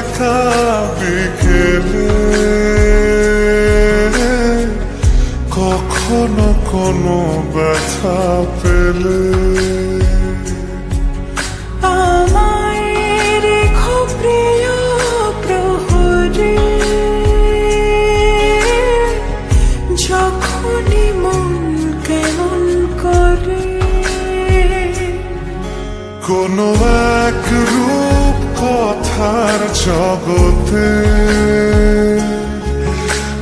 দেখো বিকেলে কখনো কোনো ব্যথা পেলে। যখনই মন কেমন করে। কোনো এক রূপ কথার জগতে।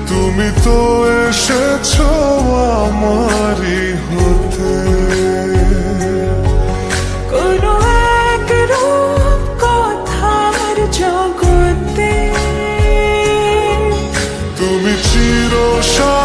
তুমি তো এসেছ আমারই হতে। কোনো এক রূপ কথার জগতে। তুমি চির সাথী